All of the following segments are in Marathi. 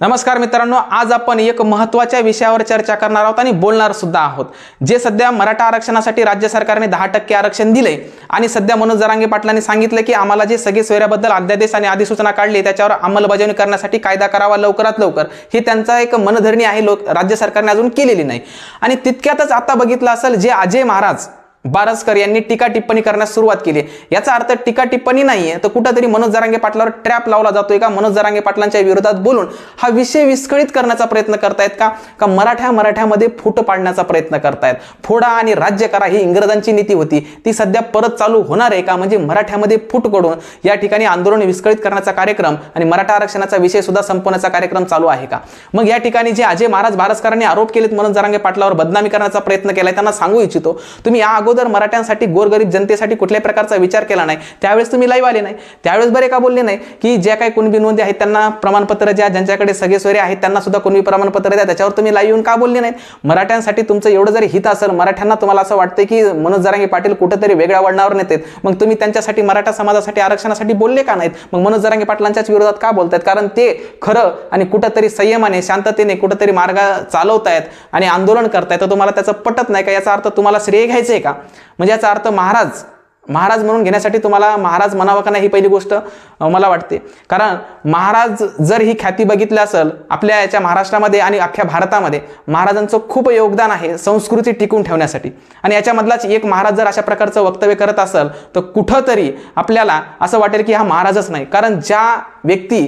नमस्कार मित्रांनो आज आपण एक महत्त्वाच्या विषयावर चर्चा करणार आहोत आणि बोलणार सुद्धा आहोत. जे सध्या मराठा आरक्षणासाठी राज्य सरकारने दहा टक्के आरक्षण दिले आणि सध्या मनोज जरांगे पाटलांनी सांगितलं की आम्हाला जे सगळे सोयऱ्याबद्दल अध्यादेश आणि अधिसूचना काढली त्याच्यावर अंमलबजावणी करण्यासाठी कायदा करावा लवकरात लवकर. ही त्यांचा एक मनधरणी आहे लोक राज्य सरकारने अजून केलेली नाही. आणि तितक्यातच आता बघितलं असेल जे अजय महाराज बारसकर यांनी टीका टिप्पणी करण्यास सुरुवात केली याचा अर्थ टीका टिप्पणी नाहीये तर कुठंतरी मनोज जरांगे पाटलावर ट्रॅप लावला जातोय का? मनोज जरांगे पाटलांच्या विरोधात बोलून हा विषय विस्कळीत करण्याचा प्रयत्न करतायत का? का मराठ्या मराठ्यामध्ये फूट पाडण्याचा प्रयत्न करतायत? फोडा आणि राज्य करा ही इंग्रजांची नीती होती. ती सध्या परत चालू होणार आहे का? म्हणजे मराठ्यामध्ये फूट करून या ठिकाणी आंदोलन विस्कळीत करण्याचा कार्यक्रम आणि मराठा आरक्षणाचा विषय सुद्धा संपवण्याचा कार्यक्रम चालू आहे का? मग या ठिकाणी जे अजय महाराज भारसकरांनी आरोप केलेत मनोज जरांगे पाटलावर बदनामी करण्याचा प्रयत्न केलाय त्यांना सांगू इच्छितो. तुम्ही या अगोदर मराठ्यांसाठी गोरगरीब जनतेसाठी कुठल्याही प्रकारचा विचार केला नाही. त्यावेळेस तुम्ही लाईव्ह आले नाही. त्यावेळेस बरे का बोलले नाही? की ज्या काही कुणबी नोंदी आहेत त्यांना प्रमाणपत्र ज्या ज्यांच्याकडे सगळे सोयरे आहेत त्यांना सुद्धा कुणबी प्रमाणपत्र द्या त्याच्यावर तुम्ही लाईव्ह येऊन का बोलले नाहीत? मराठ्यांसाठी तुमचं एवढं जरी हित असेल मराठ्यांना तुम्हाला असं वाटतं की मनोज जरांगे पाटील कुठेतरी वेगळ्या वळणावर नेतात. मग तुम्ही त्यांच्यासाठी मराठा समाजासाठी आरक्षणासाठी बोलले का नाहीत? मग मनोज जरांगे पाटलांच्याच विरोधात का बोलतात कारण ते खरं आणि कुठंतरी संयमाने शांततेने कुठंतरी मार्ग चालवतायत आणि आंदोलन करतायत तर तुम्हाला त्याचं पटत नाही का? याचा अर्थ तुम्हाला श्रेय घ्यायचं आहे का? म्हणजे याचा अर्थ महाराज महाराज म्हणून घेण्यासाठी तुम्हाला महाराज म्हणावं का नाही ही पहिली गोष्ट मला वाटते. कारण महाराज जर ही ख्याती बघितली असेल आपल्या याच्या महाराष्ट्रामध्ये आणि अख्ख्या भारतामध्ये महाराजांचं खूप योगदान आहे संस्कृती टिकून ठेवण्यासाठी. आणि याच्यामधलाच एक महाराज जर अशा प्रकारचं वक्तव्य करत असेल तर कुठंतरी आपल्याला असं वाटेल की हा महाराजच नाही. कारण ज्या व्यक्ती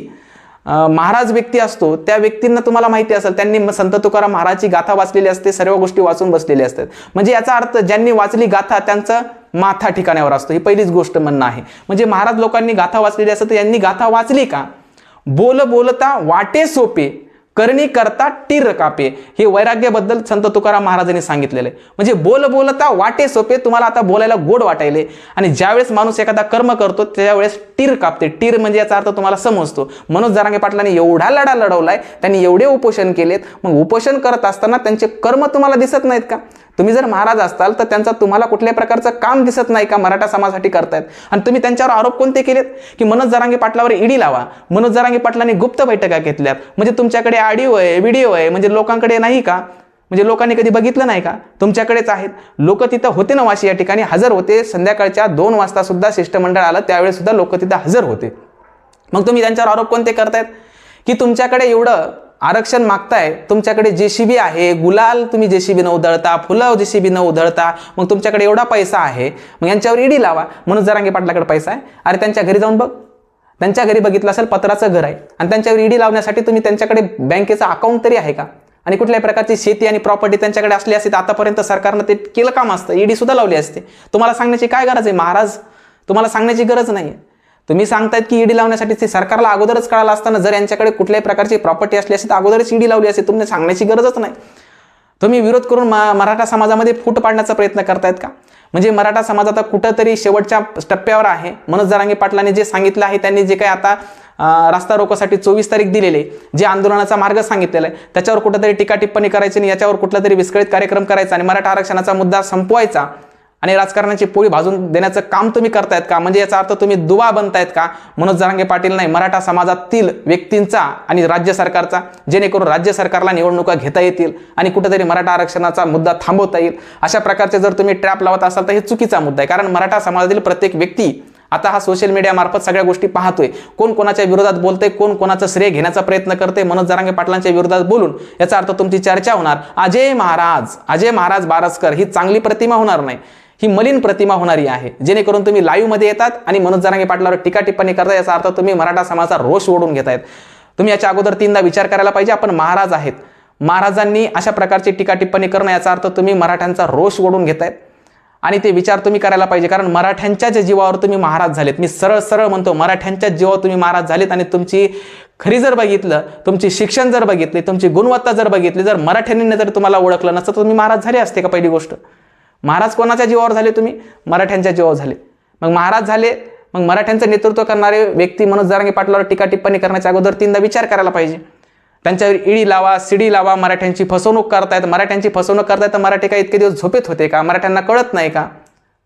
महाराज व्यक्ती असतो त्या व्यक्तींना तुम्हाला माहिती असेल त्यांनी संत तुकाराम महाराजची गाथा वाचलेली असते सर्व गोष्टी वाचून बसलेले असतात. म्हणजे याचा अर्थ ज्यांनी वाचली गाथा त्यांचं माथा ठिकाण्यावर असतो. ही पहिलीच गोष्ट म्हणणं आहे. म्हणजे महाराज लोकांनी गाथा वाचलेली असतं तर यांनी गाथा वाचली का? बोल बोलता वाटे सोपे करणी करता टीर कापे हे वैराग्याबद्दल संत तुकाराम महाराजांनी सांगितलेलं. आहे म्हणजे बोल बोलता वाटे सोपे तुम्हाला आता बोलायला गोड वाटायले. आणि ज्यावेळेस माणूस एखादा कर्म करतो त्यावेळेस टीर कापते. टीर म्हणजे याचा अर्थ तुम्हाला समजतो. मनोज जरांगे पाटलांनी एवढा लढा लढवलाय त्यांनी एवढे उपोषण केलेत. मग उपोषण करत असताना त्यांचे कर्म तुम्हाला दिसत नाहीत का? तुम्ही जर महाराज असताल तर त्यांचा तुम्हाला कुठल्याही प्रकारचं काम दिसत नाही का मराठा समाजासाठी करतायत? आणि तुम्ही त्यांच्यावर आरोप कोणते केलेत? की मनोज जरांगे पाटलावर ईडी लावा. मनोज जरांगे पाटलांनी गुप्त बैठका घेतल्यात. म्हणजे तुमच्याकडे ऑडिओ आहे व्हिडिओ आहे म्हणजे लोकांकडे नाही का? म्हणजे लोकांनी कधी बघितलं नाही का? तुमच्याकडेच आहेत. लोक तिथं होते ना वाशी या ठिकाणी हजर होते. संध्याकाळच्या दोन वाजता सुद्धा शिष्टमंडळ आलं त्यावेळेस सुद्धा लोक तिथं हजर होते. मग तुम्ही त्यांच्यावर आरोप कोणते करतायत? की तुमच्याकडे एवढं आरक्षण मागताय तुमच्याकडे जेसीबी आहे गुलाल तुम्ही जेसीबी न उधळता फुलं जेसीबी न उधळता मग तुमच्याकडे एवढा पैसा आहे मग यांच्यावर ईडी लावा म्हणून जरांगे पाटलाकडे पैसा आहे. अरे त्यांच्या घरी जाऊन बघ. त्यांच्या घरी बघितलं असेल पत्राचं घर आहे. आणि त्यांच्यावर ईडी लावण्यासाठी तुम्ही त्यांच्याकडे बँकेचं अकाउंट तरी आहे का? आणि कुठल्याही प्रकारची शेती आणि प्रॉपर्टी त्यांच्याकडे असली असते तर आतापर्यंत सरकारनं ते केलं काम असतं. ईडी सुद्धा लावली असते. तुम्हाला सांगण्याची काय गरज आहे महाराज? तुम्हाला सांगण्याची गरज नाही तुम्ही सांगतायत की ईडी लावण्यासाठी ते सरकारला अगोदरच कळालं असताना जर यांच्याकडे कुठल्याही प्रकारची प्रॉपर्टी असली असेल तर अगोदरच ईडी लावली असेल तुम्ही सांगण्याची गरजच नाही. तुम्ही विरोध करून मा मराठा समाजामध्ये फूट पाडण्याचा प्रयत्न करतायत का? म्हणजे मराठा समाज आता कुठंतरी शेवटच्या टप्प्यावर आहे. मनोज जरांगे पाटलांनी जे सांगितलं आहे त्यांनी जे काही आता रस्ता रास्ता रोकोसाठी चोवीस तारीख दिलेले आहे, जे आंदोलनाचा मार्ग सांगितलेला आहे त्याच्यावर कुठंतरी टीका टिप्पणी करायची आणि याच्यावर कुठला तरी विस्कळीत कार्यक्रम करायचा आणि मराठा आरक्षणाचा मुद्दा संपवायचा आणि राजकारणाची पोळी भाजून देण्याचं काम तुम्ही करतायत का? म्हणजे याचा अर्थ तुम्ही दुवा बनतायत का? मनोज जरांगे पाटील नाही मराठा समाजातील व्यक्तींचा आणि राज्य सरकारचा जेणेकरून राज्य सरकारला निवडणुका घेता येतील आणि कुठेतरी मराठा आरक्षणाचा मुद्दा थांबवता येईल. अशा प्रकारचे जर तुम्ही ट्रॅप लावत असाल तर हे चुकीचा मुद्दा आहे. कारण मराठा समाजातील प्रत्येक व्यक्ती आता हा सोशल मीडियामार्फत सगळ्या गोष्टी पाहतोय. कोण कोणाच्या विरोधात बोलते कोण कोणाचं श्रेय घेण्याचा प्रयत्न करते मनोज जरांगे पाटलांच्या विरोधात बोलून याचा अर्थ तुमची चर्चा होणार. अजय महाराज अजय महाराज बारसकर ही चांगली प्रतिमा होणार नाही. ही मलिन प्रतिमा होणारी आहे. जेणेकरून तुम्ही लाईव्हमध्ये येतात आणि मनोज जरांगे पाटलावर टीका टिप्पणी करता याचा अर्थ तुम्ही मराठा समाजाचा रोष ओढून घेतायत. तुम्ही याच्या अगोदर तीनदा विचार करायला पाहिजे आपण महाराज आहेत. महाराजांनी अशा प्रकारची टीका टिप्पणी करणं याचा अर्थ तुम्ही मराठ्यांचा रोष ओढून घेतायत. आणि ते विचार तुम्ही करायला पाहिजे कारण मराठ्यांच्याच जीवावर तुम्ही महाराज झालेत मी सरळ सरळ म्हणतो मराठ्यांच्याच जीवावर तुम्ही महाराज झालेत आणि तुमची खरी जर बघितलं तुमची शिक्षण जर बघितली तुमची गुणवत्ता जर बघितली जर मराठ्यांनी जर तुम्हाला ओळखलं नसतं तर तुम्ही महाराज झाले असते का पहिली गोष्ट? महाराज कोणाच्या जीवावर झाले तुम्ही? मराठ्यांच्या जीवावर झाले. मग महाराज झाले मग मराठ्यांचं नेतृत्व करणारे व्यक्ती मनोज जरांगे पाटलावर टीका टिप्पणी करण्याच्या अगोदर तीनदा विचार करायला पाहिजे. त्यांच्यावर इडी लावा सिडी लावा मराठ्यांची फसवणूक करतायत. मराठ्यांची फसवणूक करतायत तर मराठी काय इतके दिवस झोपेत होते का? मराठ्यांना कळत नाही का?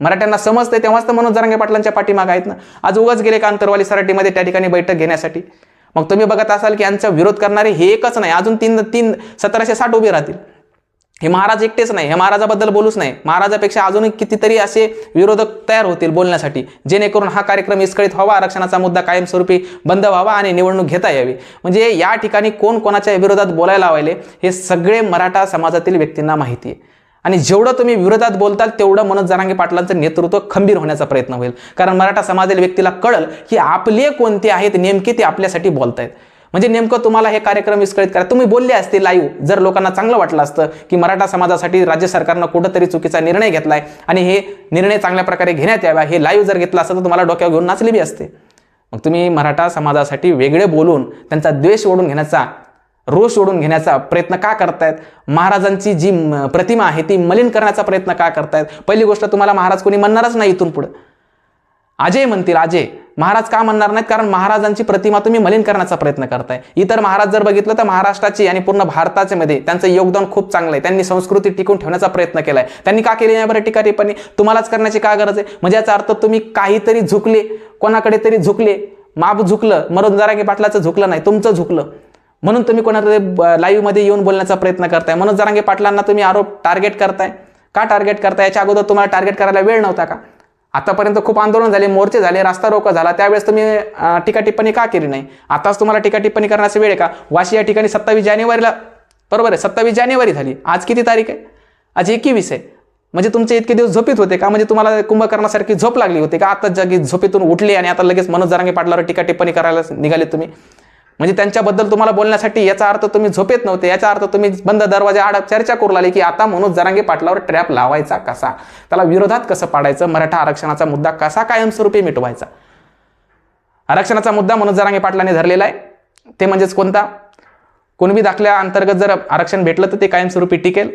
मराठ्यांना समजते तेव्हाच तर मनोज जरांगे पाटलांच्या पाठीमाग आहेत ना? आज उगाच गेले का अंतरवाली सराटीमध्ये त्या ठिकाणी बैठक घेण्यासाठी? मग तुम्ही बघत असाल की यांचा विरोध करणारे हे एकच नाही. अजून तीन तीन सतराशे साठ उभे राहतील. हे महाराज एकटेच नाही हे महाराजाबद्दल बोलूच नाही. महाराजापेक्षा अजूनही कितीतरी असे विरोधक तयार होतील बोलण्यासाठी जेणेकरून हा कार्यक्रम विस्कळीत व्हावा आरक्षणाचा मुद्दा कायमस्वरूपी बंद व्हावा आणि निवडणूक घेता यावी. म्हणजे या ठिकाणी कोण कोणाच्या विरोधात बोलायला लावायले हे सगळे मराठा समाजातील व्यक्तींना माहिती आहे. आणि जेवढं तुम्ही विरोधात बोलताल तेवढं मनोज जरांगे पाटलांचं नेतृत्व खंबीर होण्याचा प्रयत्न होईल. कारण मराठा समाजातील व्यक्तीला कळल की आपले कोणते आहेत नेमके ते आपल्यासाठी बोलतायत. म्हणजे नेमकं तुम्हाला हे कार्यक्रम विस्कळीत करा. तुम्ही बोलले असते लाईव्ह जर लोकांना चांगलं वाटलं असतं की मराठा समाजासाठी राज्य सरकारनं कुठंतरी चुकीचा निर्णय घेतलाय आणि हे निर्णय चांगल्या प्रकारे घेण्यात यावा हे लाईव्ह जर घेतलं असतं तर तुम्हाला डोक्यावर घेऊन नाचले बी असते. मग तुम्ही मराठा समाजासाठी वेगळे बोलून त्यांचा द्वेष ओढून घेण्याचा रोष ओढून घेण्याचा प्रयत्न का करतायत? महाराजांची जी प्रतिमा आहे ती मलिन करण्याचा प्रयत्न का करतायत? पहिली गोष्ट तुम्हाला महाराज कोणी म्हणणारच नाही इथून पुढं. अजय म्हणतील अजय. महाराज का म्हणणार नाहीत? कारण महाराजांची प्रतिमा तुम्ही मलिन करण्याचा प्रयत्न करताय. इतर महाराज जर बघितलं तर महाराष्ट्राची आणि पूर्ण भारताच्या मध्ये त्यांचं योगदान खूप चांगलं आहे. त्यांनी संस्कृती टिकून ठेवण्याचा प्रयत्न केलाय. त्यांनी का केली नाही बरं टीका टिप्पणी? तुम्हालाच करण्याची का गरज आहे? म्हणजे याचा अर्थ तुम्ही काहीतरी झुकले कोणाकडे तरी झुकले माप झुकलं मरून जरांगे पाटलाचं झुकलं नाही तुमचं झुकलं. म्हणून तुम्ही कोणाकडे लाईव्हमध्ये येऊन बोलण्याचा प्रयत्न करताय. म्हणून जरांगे पाटलांना तुम्ही आरोप टार्गेट करताय. का टार्गेट करताय? याच्या अगोदर तुम्हाला टार्गेट करायला वेळ नव्हता का? आतापर्यंत खूप आंदोलन झाले मोर्चे झाले रास्ता रोका झाला त्यावेळेस तुम्ही टीकाटिप्पणी टीका टिप्पणी का केली नाही? आताच तुम्हाला टीका टिप्पणी करण्याचा वेळ आहे का? वाशी या ठिकाणी सत्तावीस जानेवारीला बरोबर आहे सत्तावीस जानेवारी झाली. आज किती तारीख आहे? आज एकवीस आहे. म्हणजे तुमचे इतके दिवस झोपीत होते का? म्हणजे तुम्हाला कुंभकर्णासारखी झोप लागली होती का? आता जगी झोपेतून उठले आणि आता लगेच मनोज जरांगे पाटलावर टीका टिप्पणी करायला निघाले तुम्ही. म्हणजे त्यांच्याबद्दल तुम्हाला बोलण्यासाठी याचा अर्थ तुम्ही झोपेत नव्हते याचा अर्थ तुम्ही बंद दरवाजा आड चर्चा करू लागली की आता मनोज जरांगे पाटलावर ट्रॅप लावायचा कसा? त्याला विरोधात कसं पाडायचं? मराठा आरक्षणाचा मुद्दा कसा कायमस्वरूपी मिटवायचा? आरक्षणाचा मुद्दा मनोज जरांगे पाटलाने धरलेला आहे. ते म्हणजेच कोणता? कुणबी दाखल्या अंतर्गत जर आरक्षण भेटलं तर ते कायमस्वरूपी टिकेल.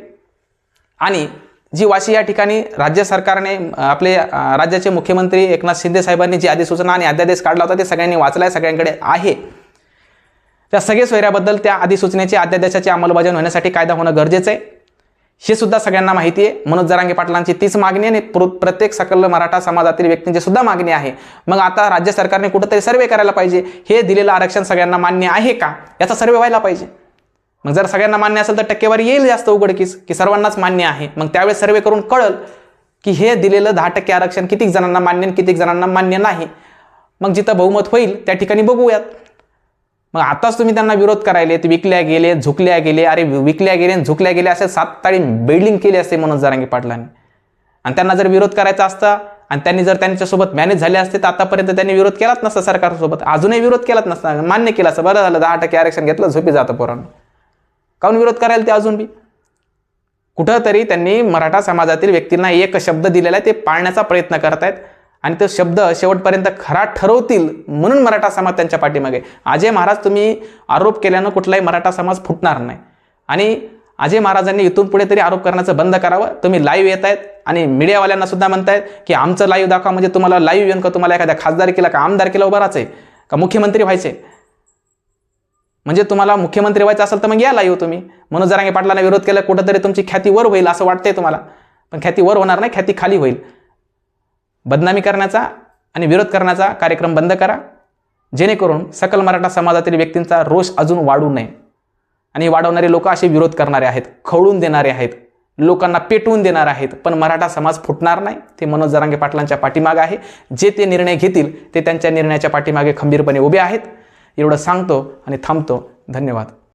आणि जी वाशी या ठिकाणी राज्य सरकारने आपले राज्याचे मुख्यमंत्री एकनाथ शिंदे साहेबांनी जी अधिसूचना आणि अध्यादेश काढला होता ते सगळ्यांनी वाचलाय सगळ्यांकडे आहे. त्या सगळे सोयऱ्याबद्दल त्या अधिसूचनेची अध्यादेशाची अंमलबजावणी होण्यासाठी कायदा होणं गरजेचं आहे. हे सुद्धा सगळ्यांना माहिती आहे. मनोज जरांगे पाटलांची तीच मागणी आहे आणि प्र- प्रत्येक सकल मराठा समाजातील व्यक्तींची सुद्धा मागणी आहे. मग आता राज्य सरकारने कुठंतरी सर्वे करायला पाहिजे. हे दिलेलं आरक्षण सगळ्यांना मान्य आहे का? याचा सर्वे व्हायला पाहिजे. मग जर सगळ्यांना मान्य असेल तर टक्केवारी येईल जास्त उघडकीस की सर्वांनाच मान्य आहे. मग त्यावेळेस सर्वे करून कळल की हे दिलेलं दहा टक्के आरक्षण कितीक जणांना मान्य आणि कितीक जणांना मान्य नाही. मग जिथं बहुमत होईल त्या ठिकाणी बघूयात. मग आताच तुम्ही त्यांना विरोध करायले ते विकल्या गेले झुकल्या गेले अरे विकल्या गेले आणि झुकल्या गेले असे सात ताळी बिल्डिंग केली असते मनोज जरांगे पाटलांनी. आणि त्यांना जर विरोध करायचा असता आणि त्यांनी जर त्यांच्यासोबत मॅनेज झाले असते तर आतापर्यंत त्यांनी विरोध केलाच नसता सरकारसोबत. अजूनही विरोध केलाच नसता. मान्य केला असं बरं झालं दहा टक्के आरक्षण घेतलं झोपी जातं पोरांना. काऊन विरोध करायला ते अजून बी? कुठंतरी त्यांनी मराठा समाजातील व्यक्तींना एक शब्द दिलेला आहे ते पाळण्याचा प्रयत्न करतायत. आणि तो शब्द शेवटपर्यंत खरा ठरवतील म्हणून मराठा समाज त्यांच्या पाठीमागे. अजय महाराज तुम्ही आरोप केल्यानं कुठलाही मराठा समाज फुटणार नाही. आणि अजय महाराजांनी इथून पुढे तरी आरोप करण्याचं बंद करावं. तुम्ही लाईव्ह येत आहेत आणि मीडियावाल्यांना सुद्धा म्हणतायत की आमचं लाईव्ह दाखवा म्हणजे तुम्हाला लाईव्ह येऊन का तुम्हाला एखाद्या खासदार केला का आमदार केला उभं आहे का मुख्यमंत्री व्हायचे? म्हणजे तुम्हाला मुख्यमंत्री व्हायचं असेल तर मग या लाईव्ह तुम्ही. मनोज जरांगे पाटलांना विरोध केला कुठंतरी तुमची ख्याती वर होईल असं वाटतंय तुम्हाला. पण ख्याती वर होणार नाही ख्याती खाली होईल. बदनामी करण्याचा आणि विरोध करण्याचा कार्यक्रम बंद करा. जेणेकरून सकल मराठा समाजातील व्यक्तींचा रोष अजून वाढू नये. आणि वाढवणारे लोक असे विरोध करणारे आहेत खवळून देणारे आहेत लोकांना पेटवून देणार आहेत. पण मराठा समाज फुटणार नाही ते मनोज जरांगे पाटलांच्या पाठीमागे आहे. जे ते निर्णय घेतील ते त्यांच्या निर्णयाच्या पाठीमागे खंबीरपणे उभे आहेत. एवढं सांगतो आणि थांबतो. धन्यवाद.